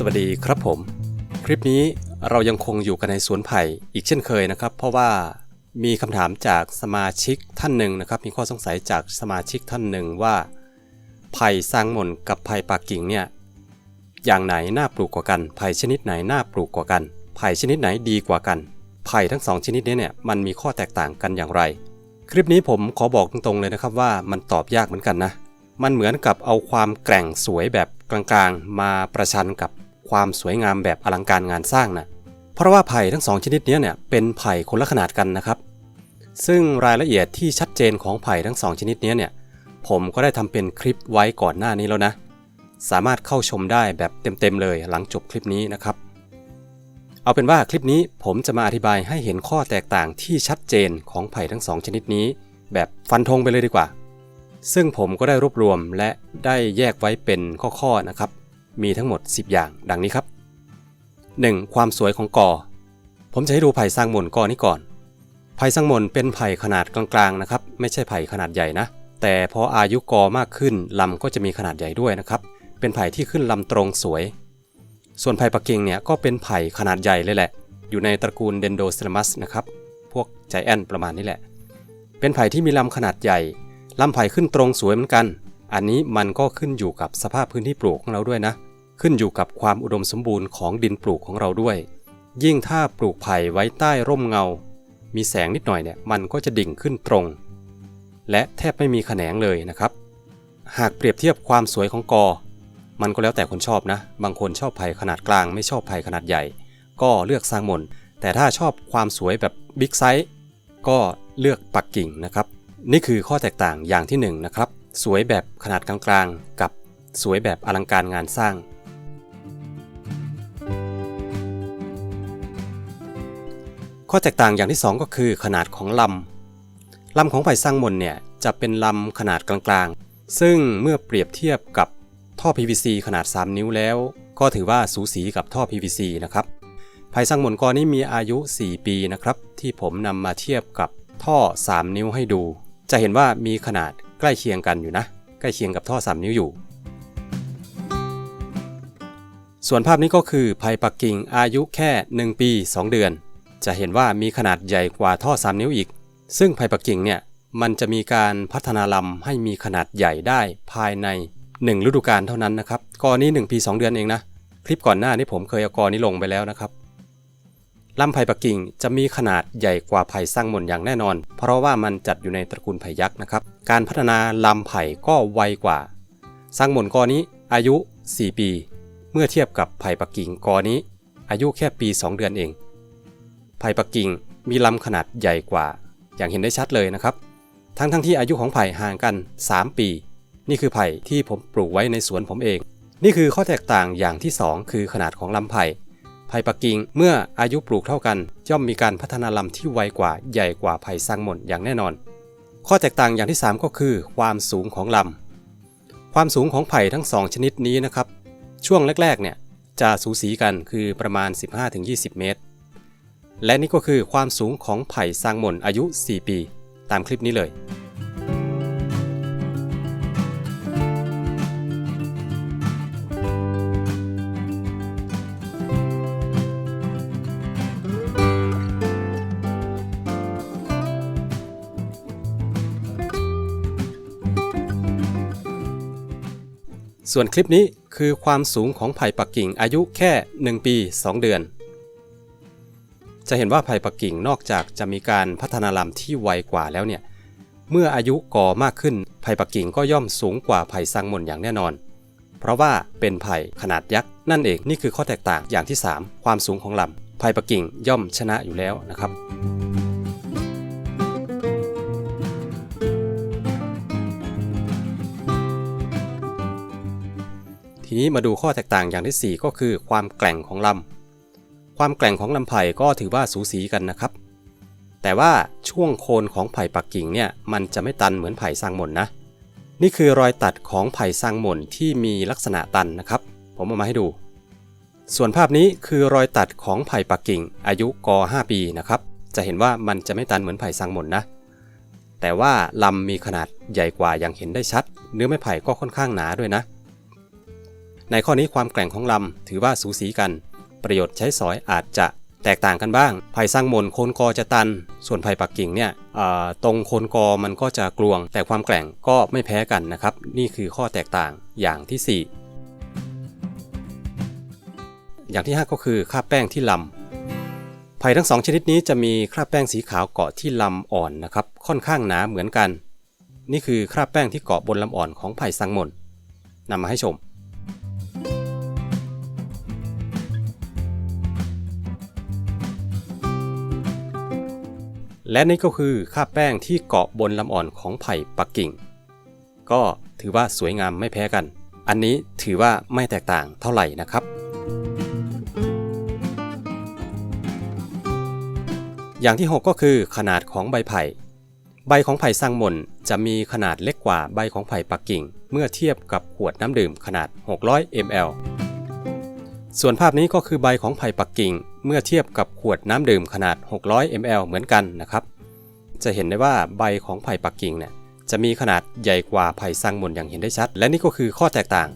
สวัสดีครับผม คลิปนี้เรายังคงอยู่กันในสวนไผ่อีกเช่นเคยนะครับ เพราะว่ามีคำถามจากสมาชิกท่านหนึ่งนะครับ มีข้อสงสัยจากสมาชิกท่านหนึ่งว่า ไผ่ซางหม่นกับไผ่ปากกิ่งเนี่ยอย่างไหนน่าปลูกกว่ากัน ไผ่ชนิดไหนน่าปลูกกว่ากัน ไผ่ชนิดไหนดีกว่ากัน ไผ่ทั้งสองชนิดนี้เนี่ยมันมีข้อแตกต่างกันอย่างไร คลิปนี้ผมขอบอกตรงๆเลยนะครับว่ามันตอบยากเหมือนกันนะ มันเหมือนกับเอาความแกร่งสวยแบบกลางๆ มาประชันกับ ความสวยงามแบบอลังการงานสร้างนะเพราะว่าไผ่ทั้งสองชนิดนี้เนี่ยเป็นไผ่คนละขนาดกันนะครับ ซึ่งรายละเอียดที่ชัดเจนของไผ่ทั้งสองชนิดนี้เนี่ยผมก็ได้ทำเป็นคลิปไว้ก่อนหน้านี้แล้วนะ สามารถเข้าชมได้แบบเต็มๆเลยหลังจบคลิปนี้นะครับ เอาเป็นว่าคลิปนี้ผมจะมาอธิบายให้เห็นข้อแตกต่างที่ชัดเจนของไผ่ทั้งสองชนิดนี้ แบบฟันธงไปเลยดีกว่า ซึ่งผมก็ได้รวบรวมและได้แยกไว้เป็นข้อๆนะครับ มีทั้งหมด 10 อย่าง ดังนี้ครับ 1. ความสวยของกอ ผมจะให้ดูไผ่สร้างมนกอนี้ก่อน ไผ่สร้างมนเป็นไผ่ขนาดกลางๆนะครับ ไม่ใช่ไผ่ขนาดใหญ่นะ แต่พออายุกอมากขึ้นลำก็จะมีขนาดใหญ่ด้วยนะครับ เป็นไผ่ที่ขึ้นลำตรงสวย ส่วนไผ่ปักกิ่งเนี่ยก็เป็นไผ่ขนาดใหญ่เลยแหละ อยู่ในตระกูลเดนโดเซลมัสนะครับ พวกใจแอนประมาณนี้แหละ เป็นไผ่ที่มีลำขนาดใหญ่ ลำไผ่ขึ้นตรงสวยเหมือนกัน อันนี้มันก็ขึ้นอยู่กับสภาพพื้นที่ปลูกของเราด้วยนะ ขึ้นอยู่กับความอุดมสมบูรณ์ของดินปลูกของเราด้วย ยิ่งถ้าปลูกไผ่ไว้ใต้ร่มเงา มีแสงนิดหน่อยเนี่ยมันก็จะดิ่งขึ้นตรง และแทบไม่มีแขนงเลยนะครับ หากเปรียบเทียบความสวยของกอ มันก็แล้วแต่คนชอบนะ บางคนชอบไผ่ขนาดกลาง ไม่ชอบไผ่ขนาดใหญ่ ก็เลือกสร้างมนแต่ถ้าชอบความสวยแบบบิ๊กไซส์ก็เลือกปักกิ่งนะครับ นี่คือข้อแตกต่างอย่างที่1นงนะครับ สวยแบบขนาดกลางๆ กับสวยแบบอลังการงานสร้าง ข้อแตกต่างอย่างที่ 2 ก็คือขนาดของลำลำของไผ่สร้างมนเนี่ยจะเป็นลำขนาดกลางๆ ซึ่งเมื่อเปรียบเทียบกับท่อ PVC ขนาด 3 นิ้วแล้ว ก็ถือว่าสูสีกับท่อ PVC นะครับไผ่สร้างมนกอนี้มีอายุ 4 ปีนะครับที่ผมนำมาเทียบกับท่อ 3 นิ้วให้ดู จะเห็นว่ามีขนาดใกล้เคียงกันอยู่นะ ใกล้เคียงกับท่อ 3 นิ้วอยู่ ส่วนภาพนี้ก็คือไผ่ปักกิ่งอายุแค่ 1 ปี 2 เดือน จะเห็นว่ามีขนาดใหญ่กว่าท่อ 3 นิ้วอีก ซึ่งไผ่ปักกิ่งเนี่ยมันจะมีการพัฒนาลำให้มีขนาดใหญ่ได้ภายใน 1 ฤดูกาลเท่านั้นนะครับกอนี้ 1 ปี 2 เดือนเองนะ คลิปก่อนหน้านี้ผมเคยเอากอนี้ลงไปแล้วนะครับลำไผ่ปักกิ่งจะมีขนาดใหญ่กว่าไผ่สร้างหม่นอย่างแน่นอน เพราะว่ามันจัดอยู่ในตระกูลไผ่ยักษ์นะครับ การพัฒนาลำไผ่ก็ไวกว่า สร้างหม่นกอนี้อายุ 4 ปี เมื่อเทียบกับไผ่ปักกิ่งกอนี้ อายุแค่ปี 2 เดือนเอง ไผ่ปักกิ่งมีลำขนาดใหญ่กว่า อย่างเห็นได้ชัดเลยนะครับ ทั้งทั้งที่อายุของไผ่ห่างกัน 3 ปี นี่คือไผ่ที่ผมปลูกไว้ในสวนผมเอง นี่คือข้อแตกต่างอย่างที่ 2 คือขนาดของลำไผ่ไผ่ปักกิ่งเมื่ออายุปลูกเท่ากันย่อมมีการพัฒนาลำที่ไวกว่าใหญ่กว่าไผ่สร้างหมนอย่างแน่นอน ข้อแตกต่างอย่างที่ 3 ก็คือ ความสูงของลำ ความสูงของไผ่ทั้ง 2 ชนิดนี้นะครับ ช่วงแรกๆเนี่ยจะสูสีกันคือประมาณ 15-20 เมตร และนี่ก็คือความสูงของไผ่สร้างหม่นอายุ 4 ปี ตามคลิปนี้เลย ส่วนคลิปนี้คือความสูงของไผ่ปักกิ่งอายุแค่ 1 ปี 2 เดือน จะเห็นว่าไผ่ปักกิ่งนอกจากจะมีการพัฒนาลำที่ไวกว่าแล้วเนี่ย เมื่ออายุก่อมากขึ้นไผ่ปักกิ่งก็ย่อมสูงกว่าไผ่ซังหมนอย่างแน่นอน เพราะว่าเป็นไผ่ขนาดยักษ์นั่นเองนี่คือข้อแตกต่างอย่างที่ 3 ความสูงของลำไผ่ปักกิ่งย่อมชนะอยู่แล้วนะครับทีนี้มาดูข้อแตกต่างอย่างที่ 4 ก็คือความแกร่งของลำ ความแกร่งของลำไผ่ก็ถือว่าสูสีกันนะครับ แต่ว่าช่วงโคนของไผ่ปักกิ่งเนี่ยมันจะไม่ตันเหมือนไผ่สร้างหม่นนะ นี่คือรอยตัดของไผ่สร้างหม่นที่มีลักษณะตันนะครับ ผมเอามาให้ดู ส่วนภาพนี้คือรอยตัดของไผ่ปักกิ่ง อายุก5ปีนะครับ จะเห็นว่ามันจะไม่ตันเหมือนไผ่สร้างหม่นนะ แต่ว่าลำมีขนาดใหญ่กว่าอย่างเห็นได้ชัด เนื้อไม้ไผ่ก็ค่อนข้างหนาด้วยนะ ในข้อนี้ความแกร่งของลำถือว่าสูสีกัน ประโยชน์ใช้สอยอาจจะแตกต่างกันบ้าง ไผ่สร้างมนโคนกอจะตัน ส่วนไผ่ปักกิ่งเนี่ยตรงโคนกอมันก็จะกลวง แต่ความแกร่งก็ไม่แพ้กันนะครับ นี่คือข้อแตกต่างอย่างที่ 4 อย่างที่ 5 ก็คือคราบแป้งที่ลำไผ่ทั้งสองชนิดนี้จะมีคราบแป้งสีขาวเกาะที่ลำอ่อนนะครับ ค่อนข้างหนาเหมือนกัน นี่คือคราบแป้งที่เกาะบนลำอ่อนของไผ่สังมนนำมาให้ชม และนี่ก็คือคราบแป้งที่เกาะบนลำอ่อนของไผ่ปักกิ่ง ก็ถือว่าสวยงามไม่แพ้กัน อันนี้ถือว่าไม่แตกต่างเท่าไหร่นะครับ อย่างที่ 6 ก็คือขนาดของใบไผ่ ใบของไผ่สังมนจะมีขนาดเล็กกว่าใบของไผ่ปักกิ่ง เมื่อเทียบกับขวดน้ำดื่มขนาด 600 ml ส่วนภาพนี้ก็คือใบของไผ่ปักกิ่ง เมื่อเทียบกับขวดน้ำดื่มขนาด 600 ml เหมือนกันนะครับ จะเห็นได้ว่าใบของไผ่ปักกิ่งเนี่ยจะมีขนาดใหญ่กว่าไผ่สังมนอย่างเห็นได้ชัด และนี่ก็คือข้อแตกต่าง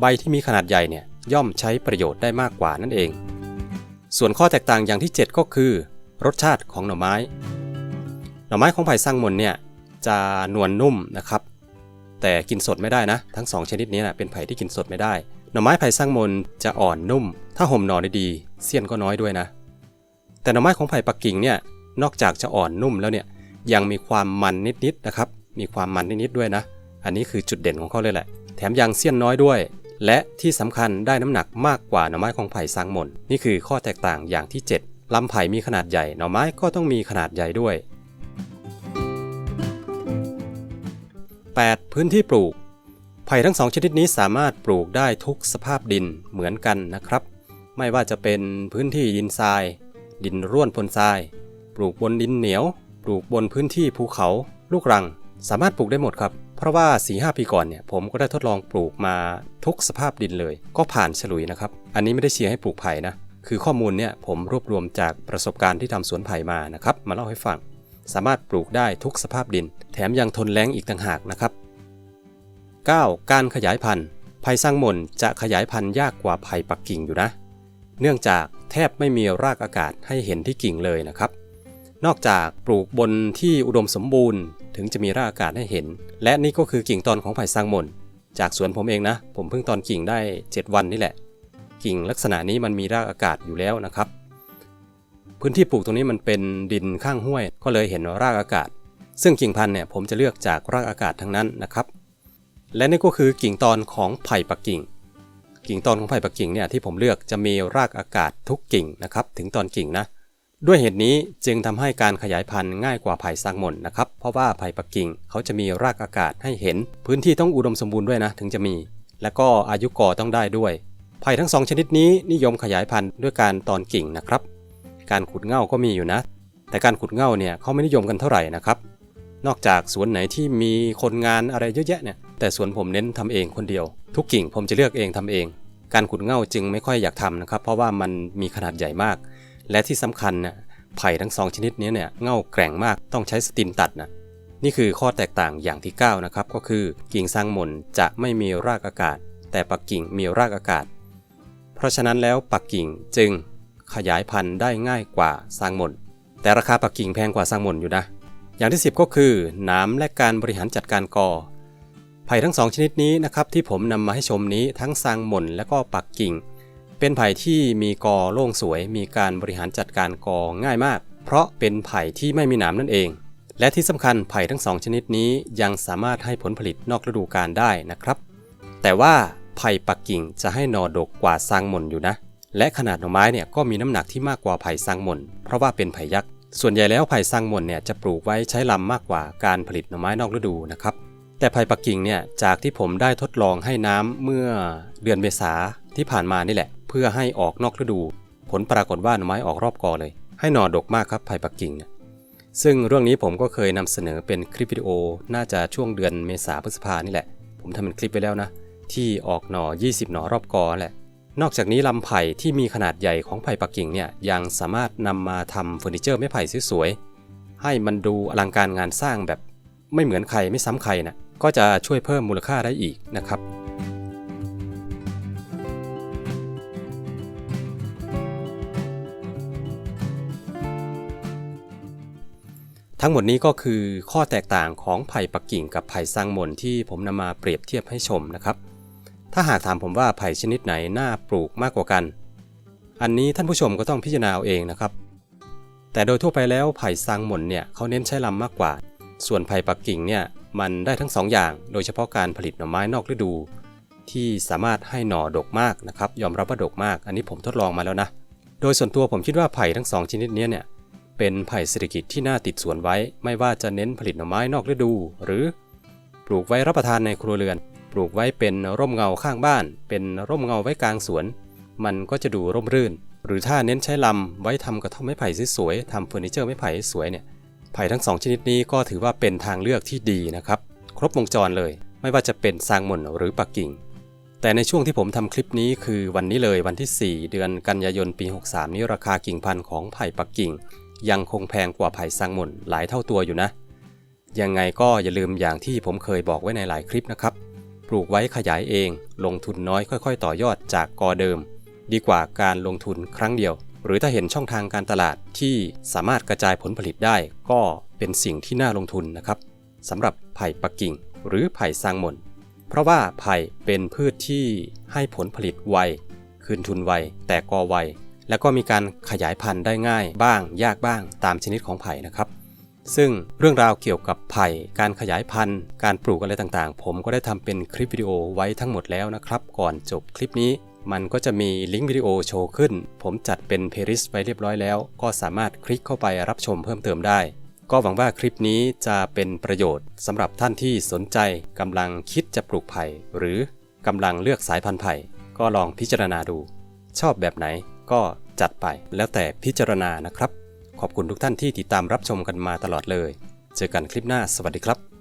ใบที่มีขนาดใหญ่เนี่ยย่อมใช้ประโยชน์ได้มากกว่านั่นเอง ส่วนข้อแตกต่างอย่างที่ 7 ก็คือ รสชาติของหน่อไม้ หน่อไม้ของไผ่สร้างมนเนี่ยจะนวลนุ่มนะครับ แต่กินสดไม่ได้นะ ทั้ง 2 ชนิดนี้นะเป็นไผ่ที่กินสดไม่ได้ น่อไม้ไผ่สร้างมนจะอ่อนนุ่ม ถ้าห่มหน่อได้ดีเสี้ยนก็น้อยด้วยนะ แต่หน่อไม้ของไผ่ปักกิ่งเนี่ยนอกจากจะอ่อนนุ่มแล้วเนี่ยยังมีความมันนิดๆนะครับ มีความมันนิดๆด้วยนะ อันนี้คือจุดเด่นของเขาเลยแหละ แถมยังเสี้ยนน้อยด้วย และที่สำคัญได้น้ำหนักมากกว่าหน่อไม้ของไผ่สังมนนี่คือข้อแตกต่างอย่างที่ 7ลำไผ่มีขนาดใหญ่หน่อไม้ก็ต้องมีขนาดใหญ่ด้วย 8. พื้นที่ปลูก ไผ่ทั้งสองชนิดนี้สามารถปลูกได้ทุกสภาพดินเหมือนกันนะครับ ไม่ว่าจะเป็นพื้นที่ดินทราย ดินร่วนพลทราย ปลูกบนดินเหนียว ปลูกบนพื้นที่ภูเขา ลูกรัง สามารถปลูกได้หมดครับ เพราะว่า4-5ปีก่อนเนี่ยผมก็ได้ทดลองปลูกมาทุกสภาพดินเลย ก็ผ่านฉลุยนะครับ อันนี้ไม่ได้เชียร์ให้ปลูกไผ่นะ คือข้อมูลเนี่ยผมรวบรวมจากประสบการณ์ที่ทำสวนไผ่มานะครับ มาเล่าให้ฟัง สามารถปลูกได้ทุกสภาพดิน แถมยังทนแล้งอีกต่างหากนะครับ 9. การขยายพันธุ์ไผ่สร้างมนจะขยายพันธุ์ยากกว่าไผ่ปักกิ่งอยู่นะ เนื่องจากแทบไม่มีรากอากาศให้เห็นที่กิ่งเลยนะครับ นอกจากปลูกบนที่อุดมสมบูรณ์ ถึงจะมีรากอากาศให้เห็น และนี่ก็คือกิ่งตอนของไผ่สร้างมนจากสวนผมเองนะ ผมเพิ่งตอนกิ่งได้ 7 วันนี่แหละ กิ่งลักษณะนี้มันมีรากอากาศอยู่แล้วนะครับ พื้นที่ปลูกตรงนี้มันเป็นดินข้างห้วย ก็เลยเห็นรากอากาศ ซึ่งกิ่งพันธุ์เนี่ยผมจะเลือกจากรากอากาศทั้งนั้นนะครับ และนี่ก็คือกิ่งตอนของไผ่ปักกิ่ง กิ่งตอนของไผ่ปักกิ่งเนี่ยที่ผมเลือกจะมีรากอากาศทุกกิ่งนะครับถึงตอนกิ่งนะ ด้วยเหตุนี้จึงทำให้การขยายพันธุ์ง่ายกว่าไผ่สร้างมนนะครับ เพราะว่าไผ่ปักกิ่งเขาจะมีรากอากาศให้เห็น พื้นที่ต้องอุดมสมบูรณ์ด้วยนะถึงจะมี และก็อายุก่อต้องได้ด้วย ไผ่ทั้งสองชนิดนี้นิยมขยายพันธุ์ด้วยการตอนกิ่งนะครับ การขุดเง่าก็มีอยู่นะ แต่การขุดเง่าเนี่ยเขาไม่นิยมกันเท่าไหร่นะครับ นอกจากสวนไหนที่มีคนงานอะไรเยอะแยะเนี่ย แต่สวนผมเน้นทำเองคนเดียว ทุกกิ่งผมจะเลือกเองทำเอง การขุดเง่าจึงไม่ค่อยอยากทำนะครับ เพราะว่ามันมีขนาดใหญ่มาก และที่สำคัญเนี่ยไผ่ทั้งสองชนิดนี้เนี่ยเง่าแกร่งมากต้องใช้สตินตัดนะนี่คือข้อแตกต่างอย่างที่ 9 นะครับ ก็คือกิ่งสร้างมนจะไม่มีรากอากาศ แต่ปักกิ่งมีรากอากาศ เพราะฉะนั้นแล้วปักกิ่งจึงขยายพันธุ์ได้ง่ายกว่าสร้างมนแต่ราคาปักกิ่งแพงกว่าสร้างมนอยู่นะ อย่างที่ 10 ก็คือน้ำและการบริหารจัดการกอ ไผ่ทั้งสองชนิดนี้นะครับที่ผมนำมาให้ชมนี้ทั้งสร้างมนและก็ปักกิ่ง เป็นไผ่ที่มีกอโล่งสวย มีการบริหารจัดการกอง่ายมาก เพราะเป็นไผ่ที่ไม่มีหนามนั่นเอง และที่สำคัญไผ่ทั้งสองชนิดนี้ยังสามารถให้ผลผลิตนอกฤดูกาลได้นะครับ แต่ว่าไผ่ปักกิ่งจะให้หนอดกกว่าสร้างมนอยู่นะ และขนาดหน่อไม้เนี่ยก็มีน้ำหนักที่มากกว่าไผ่สร้างมนเพราะว่าเป็นไผ่ยักษ์ส่วนใหญ่แล้วไผ่สร้างมนเนี่ยจะปลูกไว้ใช้ลำมากกว่าการผลิตหน่อไม้นอกฤดูนะครับ แต่ไผ่ปักกิ่งเนี่ยจากที่ผมได้ทดลองให้น้ำเมื่อเดือนเมษาที่ผ่านมานี่แหละ เพื่อให้ออกนอกฤดู ผลปรากฏว่าหน่อไม้ออกรอบกอเลย ให้หน่อดกมากครับไผ่ปักกิ่งเนี่ยซึ่งเรื่องนี้ผมก็เคยนำเสนอเป็นคลิปวิดีโอ น่าจะช่วงเดือนเมษาพฤษภานี่แหละ ผมทำเป็นคลิปไปแล้วนะ ที่ออกหน่อ 20 หน่อรอบกอแหละ นอกจากนี้ลำไผ่ที่มีขนาดใหญ่ของไผ่ปักกิ่งเนี่ยยังสามารถนำมาทำเฟอร์นิเจอร์ไม้ไผ่สวยๆให้มันดูอลังการงานสร้างแบบไม่เหมือนใครไม่ซ้ำใครนะ ก็จะช่วยเพิ่มมูลค่าได้อีกนะครับ ทั้งหมดนี้ก็คือข้อแตกต่างของไผ่ปักกิ่งกับไผ่ซางมนที่ผมนำมาเปรียบเทียบให้ชมนะครับ ถ้าหากถามผมว่าไผ่ชนิดไหนน่าปลูกมากกว่ากัน อันนี้ท่านผู้ชมก็ต้องพิจารณาเอาเองนะครับ แต่โดยทั่วไปแล้วไผ่ซางมนเนี่ยเขาเน้นใช้ลำมากกว่า ส่วนไผ่ปักกิ่งเนี่ย มันได้ทั้งสองอย่าง โดยเฉพาะการผลิตหน่อไม้นอกฤดู ที่สามารถให้หน่อดกมากนะครับ ยอมรับว่าดกมาก อันนี้ผมทดลองมาแล้วนะ โดยส่วนตัวผมคิดว่าไผ่ทั้งสองชนิดนี้เนี่ย เป็นไผ่เศรษฐกิจที่น่าติดสวนไว้ ไม่ว่าจะเน้นผลิตหน่อไม้นอกฤดู หรือปลูกไว้รับประทานในครัวเรือน ปลูกไว้เป็นร่มเงาข้างบ้าน เป็นร่มเงาไว้กลางสวน มันก็จะดูร่มรื่น หรือถ้าเน้นใช้ลำไว้ทำกระท่อมไม้ไผ่สวยๆทำเฟอร์นิเจอร์ไม้ไผ่สวยเนี่ย ไผ่ทั้งสองชนิดนี้ก็ถือว่าเป็นทางเลือกที่ดีนะครับ ครบวงจรเลย ไม่ว่าจะเป็นซางหม่นหรือปักกิ่ง แต่ในช่วงที่ผมทำคลิปนี้คือวันนี้เลยวันที่ 4 เดือนกันยายนปี 63 นี้ราคากิ่งพันธุ์ของไผ่ปักกิ่ง ยังคงแพงกว่าไผ่ซางหม่นหลายเท่าตัวอยู่นะ ยังไงก็อย่าลืมอย่างที่ผมเคยบอกไว้ในหลายคลิปนะครับ ปลูกไว้ขยายเอง ลงทุนน้อยค่อย ๆ ต่อยอดจากกอเดิม ดีกว่าการลงทุนครั้งเดียวหรือถ้าเห็นช่องทางการตลาดที่สามารถกระจายผลผลิตได้ ก็เป็นสิ่งที่น่าลงทุนนะครับสำหรับไผ่ปักกิ่ง หรือไผ่ซางมนเพราะว่าไผ่เป็นพืชที่ให้ผลผลิตไว คืนทุนไว แต่กอไว แล้วก็มีการขยายพันธุ์ได้ง่ายบ้าง ยากบ้างตามชนิดของไผ่นะครับซึ่งเรื่องราวเกี่ยวกับไผ่ การขยายพันธุ์ การปลูกอะไรต่างๆ ผมก็ได้ทำเป็นคลิปวิดีโอไว้ทั้งหมดแล้วนะครับ ก่อนจบคลิปนี้ มันก็จะมีลิงก์วิดีโอโชว์ขึ้น ผมจัดเป็นเพลย์ลิสต์ไว้เรียบร้อยแล้ว ก็สามารถคลิกเข้าไปรับชมเพิ่มเติมได้ ก็หวังว่าคลิปนี้จะเป็นประโยชน์สำหรับท่านที่สนใจกำลังคิดจะปลูกไผ่หรือกำลังเลือกสายพันธุ์ไผ่ก็ลองพิจารณาดู ชอบแบบไหนก็จัดไปแล้วแต่พิจารณานะครับ ขอบคุณทุกท่านที่ติดตามรับชมกันมาตลอดเลย เจอกันคลิปหน้าสวัสดีครับ